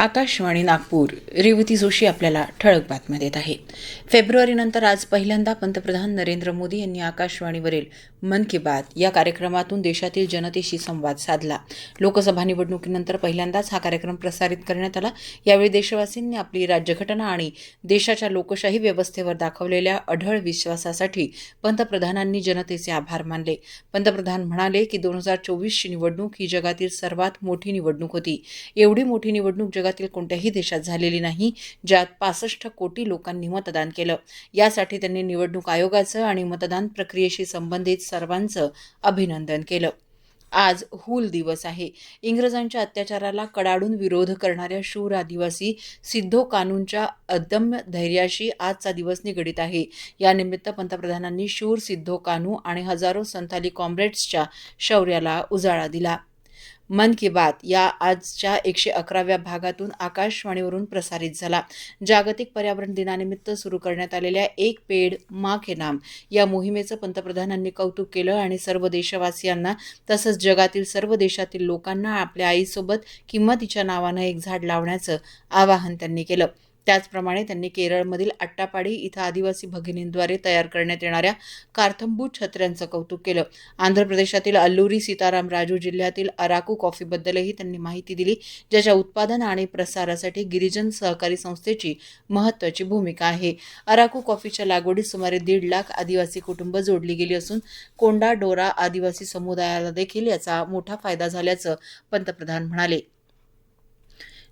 आकाशवाणी नागपूर रेवती जोशी आपल्याला ठळक बातम्या देत आहे फेब्रुवारीनंतर आज पहिल्यांदा पंतप्रधान नरेंद्र मोदी यांनी आकाशवाणीवरील मन की बात या कार्यक्रमातून देशातील जनतेशी संवाद साधला. लोकसभा निवडणुकीनंतर पहिल्यांदाच हा कार्यक्रम प्रसारित करण्यात आला. यावेळी देशवासींनी आपली राज्यघटना आणि देशाच्या लोकशाही व्यवस्थेवर दाखवलेल्या अढळ विश्वासासाठी पंतप्रधानांनी जनतेचे आभार मानले. पंतप्रधान म्हणाले की दोन हजार चोवीसची निवडणूक ही जगातील सर्वात मोठी निवडणूक होती. एवढी मोठी निवडणूक जगातील कोणत्याही देशात झालेली नाही ज्यात पासष्ट कोटी लोकांनी मतदान केलं. यासाठी त्यांनी निवडणूक आयोगाचं आणि मतदान प्रक्रियेशी संबंधित सर्वांचं अभिनंदन केलं. आज हूल दिवस आहे. इंग्रजांच्या अत्याचाराला कडाडून विरोध करणाऱ्या शूर आदिवासी सिद्धो कानूनच्या अदम्य धैर्याशी आजचा दिवस निगडीत आहे. यानिमित्त पंतप्रधानांनी शूर सिद्धो कानू आणि हजारो संथाली कॉम्रेड्सच्या शौर्याला उजाळा दिला. मन की बात या आजच्या एकशे अकराव्या भागातून आकाशवाणीवरून प्रसारित झाला. जागतिक पर्यावरण दिनानिमित्त सुरू करण्यात आलेल्या एक पेड मा के नाम या मोहिमेचं पंतप्रधानांनी कौतुक केलं आणि सर्व देशवासियांना तसंच जगातील सर्व देशातील लोकांना आपल्या आईसोबत किंवा तिच्या नावानं एक झाड लावण्याचं आवाहन त्यांनी केलं. त्याचप्रमाणे त्यांनी केरळमधील अट्टापाडी इथं आदिवासी भगिनींद्वारे तयार करण्यात येणाऱ्या कार्थंबू छत्र्यांचं कौतुक केलं. आंध्र प्रदेशातील अल्लुरी सीताराम राजू जिल्ह्यातील अराकू कॉफीबद्दलही त्यांनी माहिती दिली ज्याच्या उत्पादन आणि प्रसारासाठी गिरिजन सहकारी संस्थेची महत्त्वाची भूमिका आहे. अराकू कॉफीच्या लागवडीत सुमारे दीड लाख आदिवासी कुटुंब जोडली गेली असून कोंडा डोरा आदिवासी समुदायाला देखील याचा मोठा फायदा झाल्याचं पंतप्रधान म्हणाले.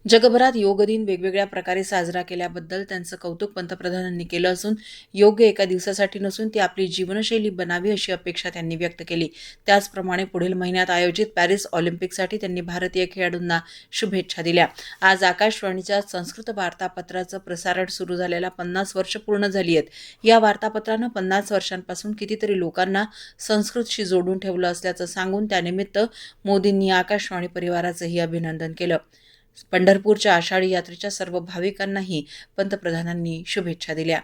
जगभरात योग दिन वेगवेगळ्या प्रकारे साजरा केल्याबद्दल त्यांचं कौतुक पंतप्रधानांनी केलं असून योग एका दिवसासाठी नसून ती आपली जीवनशैली बनावी अशी अपेक्षा त्यांनी व्यक्त केली. त्याचप्रमाणे पुढील महिन्यात आयोजित पॅरिस ऑलिम्पिकसाठी त्यांनी भारतीय खेळाडूंना शुभेच्छा दिल्या. आज आकाशवाणीच्या संस्कृत वार्तापत्राचं प्रसारण सुरू झालेला पन्नास वर्ष पूर्ण झाली आहेत. या वार्तापत्रानं पन्नास वर्षांपासून कितीतरी लोकांना संस्कृतशी जोडून ठेवलं असल्याचं सांगून त्यानिमित्त मोदींनी आकाशवाणी परिवाराचंही अभिनंदन केलं. पंढरपूरच्या आषाढी यात्रेच्या सर्व भाविकांनाही पंतप्रधानांनी शुभेच्छा दिल्या.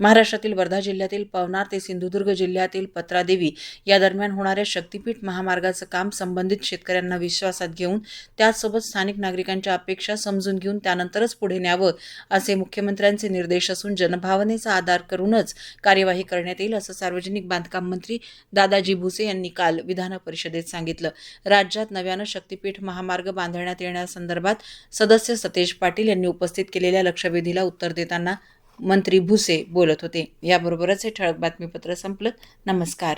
महाराष्ट्रातील वर्धा जिल्ह्यातील पवनार ते सिंधुदुर्ग जिल्ह्यातील पत्रादेवी या दरम्यान होणाऱ्या शक्तीपीठ महामार्गाचं काम संबंधित शेतकऱ्यांना विश्वासात घेऊन त्याचसोबत स्थानिक नागरिकांच्या अपेक्षा समजून घेऊन त्यानंतरच पुढे न्यावं असे मुख्यमंत्र्यांचे निर्देश असून जनभावनेचा आधार करूनच कार्यवाही करण्यात येईल असं सार्वजनिक बांधकाम मंत्री दादाजी भुसे यांनी काल विधान परिषदेत सांगितलं. राज्यात नव्यानं शक्तीपीठ महामार्ग बांधण्यात येण्यासंदर्भात सदस्य सतेज पाटील यांनी उपस्थित केलेल्या लक्षवेधीला उत्तर देताना मंत्री भुसे बोलत होते. याबरोबरच हे ठळक बातमीपत्र संपलं. नमस्कार.